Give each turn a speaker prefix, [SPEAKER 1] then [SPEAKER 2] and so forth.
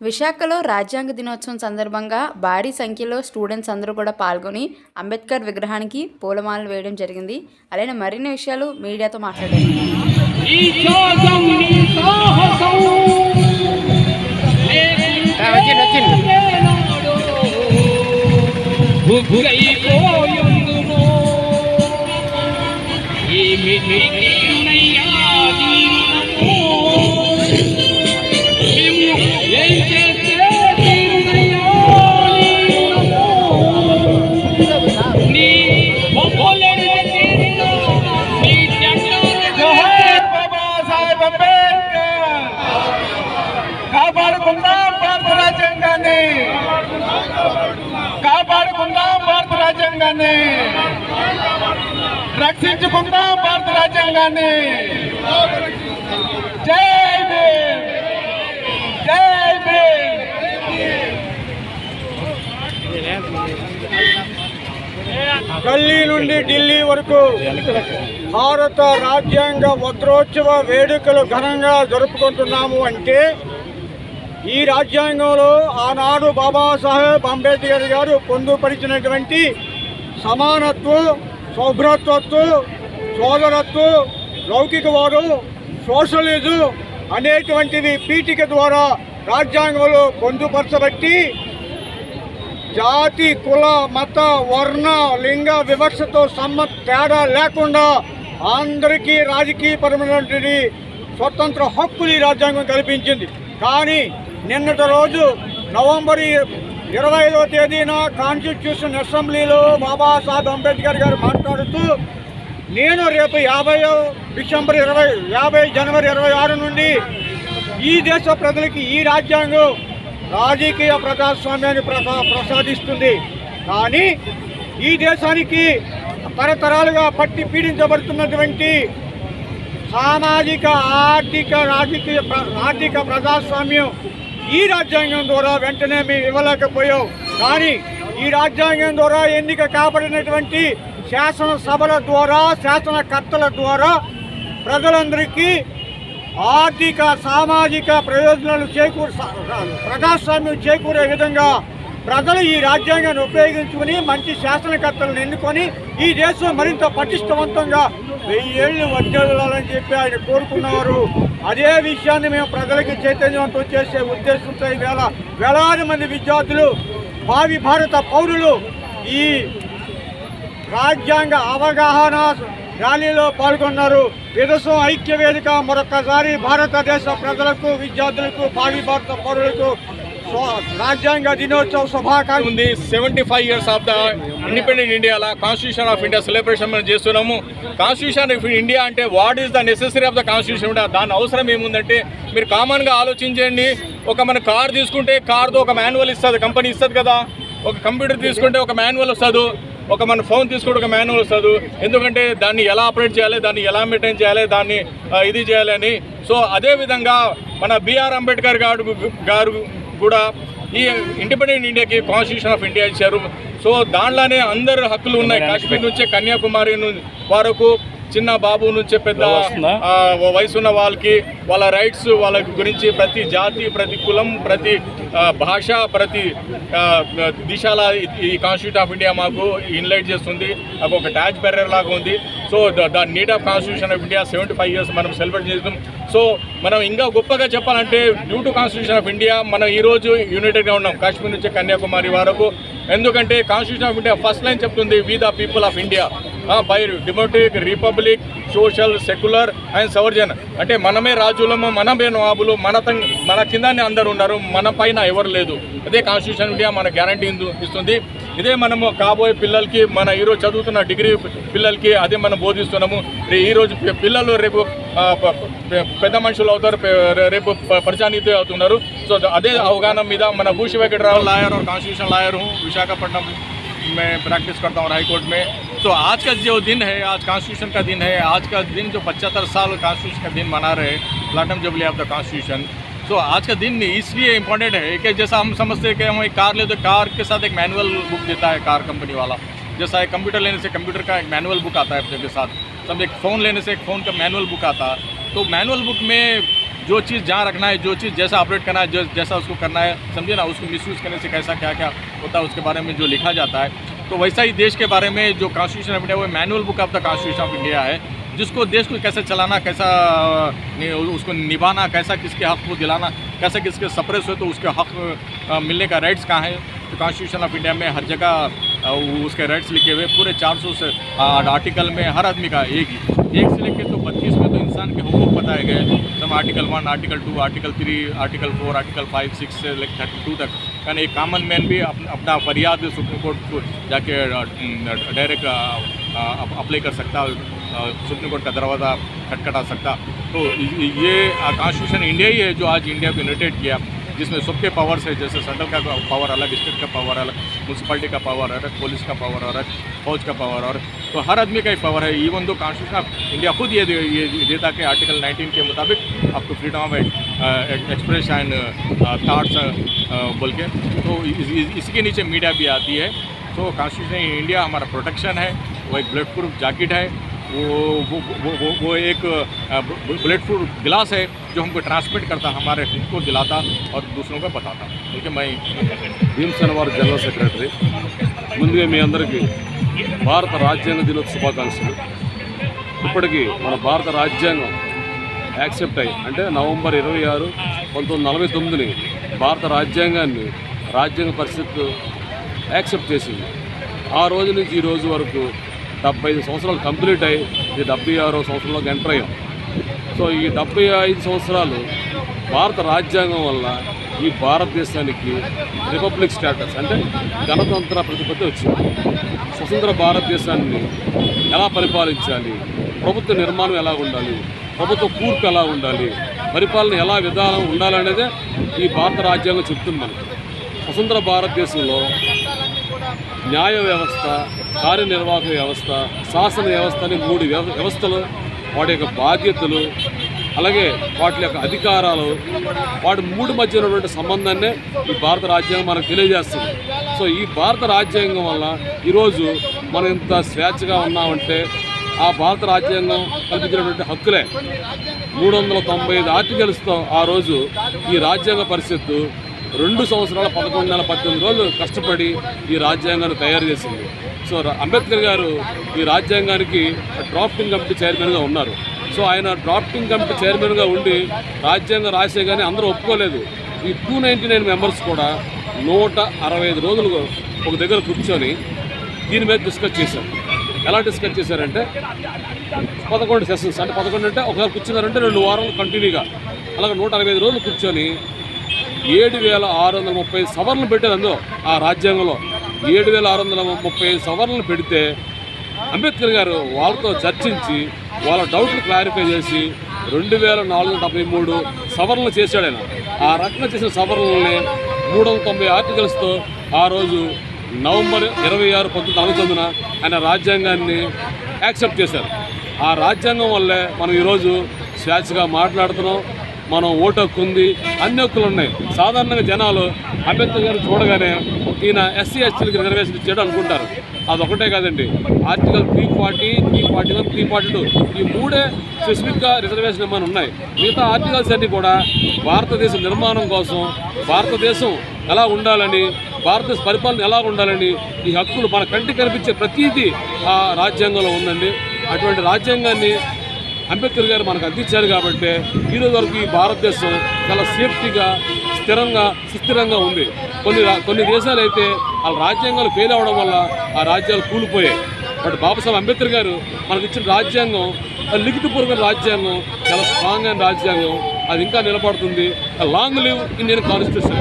[SPEAKER 1] విశాఖలో రాజ్యాంగ దినోత్సవం సందర్భంగా భారీ సంఖ్యలో స్టూడెంట్స్ అందరూ కూడా పాల్గొని అంబేద్కర్ విగ్రహానికి పూలమాలలు వేయడం జరిగింది అలానే మరిన్ని విషయాలు మీడియాతో మాట్లాడారు
[SPEAKER 2] రాజ్యాంగాన్ని రక్షించుకుందాం భారత రాజ్యాంగాన్ని. జై భీమ్. జై భీమ్. ఢిల్లీ నుండి ఢిల్లీ వరకు భారత రాజ్యాంగ వజ్రోత్సవ వేడుకలు ఘనంగా జరుపుకుంటున్నాము అంటే ఈ రాజ్యాంగంలో ఆనాడు బాబాసాహెబ్ అంబేద్కర్ గారు పొందుపరిచినటువంటి సమానత్వం సౌభ్రత్వత్వం సోదరత్వం లౌకికవాదం సోషలిజం అనేటువంటిది పీఠిక ద్వారా రాజ్యాంగంలో పొందుపరచబట్టి జాతి కుల మత వర్ణ లింగ వివక్షతో సమ్మ తేడా లేకుండా అందరికీ రాజకీయపరమైనటువంటి స్వతంత్ర హక్కులు ఈ రాజ్యాంగం కల్పించింది. కానీ నిన్నటి రోజు నవంబర్ ఇరవై ఐదవ తేదీన కాన్స్టిట్యూషన్ అసెంబ్లీలో బాబాసాహెబ్ అంబేద్కర్ గారు మాట్లాడుతూ నేను రేపు యాభై డిసెంబర్ ఇరవై యాభై జనవరి ఇరవై ఆరు నుండి ఈ దేశ ప్రజలకి ఈ రాజ్యాంగం రాజకీయ ప్రజాస్వామ్యాన్ని ప్రసా ప్రసాదిస్తుంది. కానీ ఈ దేశానికి తరతరాలుగా పట్టి పీడించబడుతున్నటువంటి సామాజిక ఆర్థిక రాజకీయ ఆర్థిక ప్రజాస్వామ్యం ఈ రాజ్యాంగం ద్వారా వెంటనే మేము ఇవ్వలేకపోయాం. కానీ ఈ రాజ్యాంగం ద్వారా ఎన్నిక కాబడినటువంటి శాసనసభల ద్వారా శాసనకర్తల ద్వారా ప్రజలందరికీ ఆర్థిక సామాజిక ప్రయోజనాలు చేకూరు ప్రజాస్వామ్యం చేకూరే విధంగా ప్రజలు ఈ రాజ్యాంగాన్ని ఉపయోగించుకుని మంచి శాసనకర్తలను ఎన్నుకొని ఈ దేశం మరింత పటిష్టవంతంగా వెయ్యేళ్ళు వర్జలాలని చెప్పి ఆయన కోరుకున్నారు. అదే విషయాన్ని మేము ప్రజలకి చైతన్యవంతం చేసే ఉద్దేశంతో ఈవేళ వేలాది మంది విద్యార్థులు భావి భారత పౌరులు ఈ రాజ్యాంగ అవగాహన ర్యాలీలో పాల్గొన్నారు. విదసం ఐక్య వేదిక మరొకసారి భారతదేశ ప్రజలకు విద్యార్థులకు భావి భారత పౌరులకు రాజ్యాంగ దినోత్సవ శుభాకాంక్షలు
[SPEAKER 3] ఉంది. Seventy five years of the independent ఇండియాలో కాన్స్టిట్యూషన్ ఆఫ్ ఇండియా సెలబ్రేషన్ మనం చేస్తున్నాము. కాన్స్టిట్యూషన్ ఆఫ్ ఇండియా అంటే what is the necessary of the constitution దాని అవసరం ఏముందంటే మీరు కామన్గా ఆలోచించండి. ఒక మన కార్ తీసుకుంటే కార్తో ఒక మాన్యువల్ ఇస్తుంది కంపెనీ ఇస్తుంది కదా. ఒక కంప్యూటర్ తీసుకుంటే ఒక మాన్యువల్ వస్తుంది. ఒక మన ఫోన్ తీసుకుంటే ఒక మాన్యువల్ వస్తుంది. ఎందుకంటే దాన్ని ఎలా ఆపరేట్ చేయాలి దాన్ని ఎలా మెయింటైన్ చేయాలి దాన్ని ఇది చేయాలి అని. సో అదే విధంగా మన బిఆర్ అంబేద్కర్ గారు గారు కూడా ఈ ఇండిపెండెంట్ ఇండియాకి కాన్స్టిట్యూషన్ ఆఫ్ ఇండియా ఇచ్చారు. సో దాంట్లోనే అందరు హక్కులు ఉన్నాయి. కాశ్మీర్ నుంచే కన్యాకుమారి వరకు చిన్న బాబు నుంచి పెద్ద ఆ, వయసు ఉన్న వాళ్ళకి వాళ్ళ రైట్స్ వాళ్ళ గురించి ప్రతి జాతి ప్రతి కులం ప్రతి భాష ప్రతి దిశాల ఈ- కాన్స్టిట్యూట్ ఆఫ్ ఇండియా మాకు ఇన్లైట్ చేస్తుంది. అది ఒక ట్యాచ్ బెర్రర్ లాగా ఉంది. So the need of constitution of India seventy five years మనం సెలబ్రేట్ చేస్తాం సో మనం ఇంకా గొప్పగా చెప్పాలంటే due to constitution of India మనం ఈరోజు యునైటెడ్గా ఉన్నాం. కాశ్మీర్ నుంచి కన్యాకుమారి వరకు. ఎందుకంటే constitution of India first line చెప్తుంది we the people of India by democratic republic social secular and sovereign అంటే మనమే రాజులము మనమే నవాబులు మన తం మన కిందనే అందరు ఉన్నారు మన పైన ఎవరు లేదు. అదే కాన్స్టిట్యూషన్ ఇండియా మన గ్యారంటీ ఇస్తుంది. ఇదే మనము కాబోయే పిల్లలకి మన ఈరోజు చదువుతున్న డిగ్రీ పిల్లలకి అదే మనం బోధిస్తున్నాము. ఈరోజు పిల్లలు రేపు పెద్ద మనుషులు అవుతారు పే- రేపు ప- పరిచానితి అవుతున్నారు సో అదే అవగాహన మీద మన భూషి వెంకటరావు లాయర్ और कॉन्स्टिट्यूशन लायर हूँ विशाखापट्टनम में प्रैक्टिस करता हूँ हाई कोर्ट में तो आज का जो दिन है आज कॉन्स्टिट्यूशन का दिन है आज का दिन जो पचहत्तर साल कॉन्स्टिट्यूशन का दिन मना रहे हैं platinum jubilee of the constitution तो आज का दिन इसलिए इम्पोर्टेंट है कि जैसा हम समझते हैं कि हम एक कार ले तो कार के साथ एक मैनुअल बुक देता है कार कंपनी वाला जैसा एक कंप्यूटर लेने से कंप्यूटर का एक मैनुअल बुक आता है अपने के साथ सब एक फ़ोन लेने से एक फ़ोन का मैनुअल बुक आता। तो मैनुअल बुक में जो चीज़ जहाँ रखना है, जो चीज़ जैसा ऑपरेट करना है, जैसा उसको करना है समझे ना, उसको मिसयूज़ करने से कैसा क्या क्या होता है, उसके बारे में जो लिखा जाता है। तो वैसा ही देश के बारे में जो कॉन्स्टिट्यूशन ऑफ़ इंडिया वो manual book of the constitution of India है, जिसको देश को कैसे चलाना, कैसा उसको निभाना, कैसा किसके हक को दिलाना, कैसा किसके सप्रेस हो तो उसके हक मिलने का राइट्स कहाँ है? तो कॉन्स्टिट्यूशन ऑफ़ इंडिया में हर जगह उसके राइट्स लिखे हुए पूरे 400 से आर्टिकल में हर आदमी का एक ही। एक से लेकर तो बत्तीस में तो इंसान के हुकूक बताए गए सब article one article two article three article four article five six से लेकर थर्टी टू तक यानी एक कॉमन मैन भी अप, अपना फरियाद सुप्रीम कोर्ट को जाके डायरेक्ट अप्लाई कर सकता सुप्रीम कोर्ट का दरवाज़ा खटखटा सकता। तो ये कॉन्स्टिट्यूशन इंडिया ही है जो आज इंडिया को यूनाइटेड किया। जिसमें सबके पावर्स है, जैसे सेंट्रल का पावर अलग स्टेट का पावर अलग म्यूनसिपलिटी का पावर अलग पुलिस का पावर अलग फौज का पावर और तो हर आदमी का एक पावर है। Even though constitution of India खुद ये ये देता कि आर्टिकल 19 के मुताबिक आपको freedom of express and thoughts बोल के। तो इस- इस- इसके नीचे मीडिया भी आती है। तो कॉन्स्टिट्यूशन इंडिया हमारा प्रोटेक्शन है। वो एक ब्लड प्रूफ जैकेट है। वो वो वो वो, वो एक बुलेट प्रूफ गिलास है जो हमको ट्रांसमिट करता हमारे खुद को दिलाता और दूसरों को बताता क्योंकि मैं
[SPEAKER 4] భీమసేన వారి జనరల్ సెక్రటరీ ముందుగా మీ అందరికీ భారత రాజ్యాంగ దినోత్సవ శుభాకాంక్షలు ఇప్పటికీ మన భారత రాజ్యాంగం యాక్సెప్ట్ అయ్యి అంటే నవంబర్ ఇరవై ఆరు పంతొమ్మిది నలభై తొమ్మిదిని భారత రాజ్యాంగాన్ని రాజ్యాంగ పరిషత్ యాక్సెప్ట్ చేసింది ఆ రోజు నుంచి ఈ రోజు వరకు డెబ్బై ఐదు సంవత్సరాలు కంప్లీట్ అయ్యి ఇది డెబ్బై ఆరో సంవత్సరంలోకి ఎంటర్ అయ్యాం సో ఈ డెబ్బై ఐదు సంవత్సరాలు భారత రాజ్యాంగం వల్ల ఈ భారతదేశానికి రిపబ్లిక్ స్టేటస్ అంటే గణతంత్ర ప్రతిపత్తి వచ్చింది. స్వతంత్ర భారతదేశాన్ని ఎలా పరిపాలించాలి? ప్రభుత్వ నిర్మాణం ఎలా ఉండాలి? ప్రభుత్వ కూర్పు ఎలా ఉండాలి? పరిపాలన ఎలా విధానం ఉండాలనేదే ఈ భారత రాజ్యాంగం చెప్తుంది మనకి. స్వతంత్ర భారతదేశంలో న్యాయ వ్యవస్థ కార్యనిర్వాహక వ్యవస్థ శాసన వ్యవస్థ అని మూడు వ్యవ- వ్యవస్థలు వాటి యొక్క బాధ్యతలు అలాగే వాటి యొక్క అధికారాలు వాటి మూడు మధ్య ఉన్నటువంటి సంబంధాన్నే ఈ భారత రాజ్యాంగం మనకు తెలియజేస్తుంది. సో ఈ భారత రాజ్యాంగం వల్ల ఈరోజు మనం ఇంత స్వేచ్ఛగా ఉన్నామంటే ఆ భారత రాజ్యాంగం కల్పించినటువంటి హక్కులే. మూడు వందల తొంభై ఐదు ఆర్టికల్స్తో ఆ రోజు ఈ రాజ్యాంగ పరిషత్తు రెండు సంవత్సరాల పదకొండు నెల పద్దెనిమిది రోజులు కష్టపడి ఈ రాజ్యాంగాన్ని తయారు చేసింది. సో అంబేద్కర్ గారు ఈ రాజ్యాంగానికి డ్రాఫ్టింగ్ కమిటీ చైర్మన్గా ఉన్నారు. సో ఆయన డ్రాఫ్టింగ్ కమిటీ చైర్మన్గా ఉండి రాజ్యాంగం రాసే కానీ అందరూ ఒప్పుకోలేదు. ఈ టూ నైంటీ నైన్ మెంబర్స్ కూడా నూట అరవై ఐదు రోజులు ఒక దగ్గర కూర్చొని దీని మీద డిస్కస్ చేశారు. ఎలా డిస్కస్ చేశారంటే పదకొండు సెషన్స్ అంటే పదకొండు అంటే ఒకసారి కూర్చున్నారంటే రెండు వారాలు కంటిన్యూగా అలాగే నూట అరవై ఐదు రోజులు కూర్చొని ఏడు వేల ఆరు వందల ముప్పై సవరణలు పెట్టారు అందులో ఆ రాజ్యాంగంలో. ఏడు వేల ఆరు వందల ముప్పై సవరణలు పెడితే అంబేద్కర్ గారు వాళ్ళతో చర్చించి వాళ్ళ డౌట్లు క్లారిఫై చేసి రెండు వేల నాలుగు వందల డెబ్బై మూడు సవరణలు చేశాడు ఆయన. ఆ రకంగా చేసిన సవరణలని మూడు వందల తొంభై ఆర్టికల్స్తో ఆ రోజు నవంబర్ ఇరవై ఆరు పంతొమ్మిది నలభై తొమ్మిదిన ఆయన రాజ్యాంగాన్ని యాక్సెప్ట్ చేశారు. ఆ రాజ్యాంగం వల్లే మనం ఈరోజు స్వేచ్ఛగా మాట్లాడుతున్నాం. మనం ఓటు హక్కు ఉంది అన్ని హక్కులు ఉన్నాయి. సాధారణంగా జనాలు అంబేద్కర్ గారు చూడగానే ఈయన ఎస్సీ ఎస్టీలకి రిజర్వేషన్ ఇచ్చాడు అనుకుంటారు. అదొకటే కాదండి. Article three forty three forty one three forty two ఈ మూడే స్పెసిఫిక్గా రిజర్వేషన్ ఏమైనా ఉన్నాయి? మిగతా ఆర్టికల్స్ అన్నీ కూడా భారతదేశ నిర్మాణం కోసం భారతదేశం ఎలా ఉండాలని భారతదేశ పరిపాలన ఎలా ఉండాలని ఈ హక్కులు మన కంటికి కనిపించే ప్రతీది ఆ రాజ్యాంగంలో ఉందండి. అటువంటి రాజ్యాంగాన్ని అంబేద్కర్ గారు మనకు అందించారు కాబట్టి ఈ రోజు వరకు ఈ భారతదేశం చాలా సేఫ్టీగా స్థిరంగా సుస్థిరంగా ఉంది. కొన్ని కొన్ని దేశాలు అయితే వాళ్ళ రాజ్యాంగాలు ఫెయిల్ అవ్వడం వల్ల ఆ రాజ్యాలు కూలిపోయాయి. బట్ బాబాసాహెబ్ అంబేద్కర్ గారు మనకు ఇచ్చిన రాజ్యాంగం లిఖితపూర్వక రాజ్యాంగం చాలా స్ట్రాంగ్ అయిన రాజ్యాంగం అది ఇంకా నిలబడుతుంది. Long live Indian constitution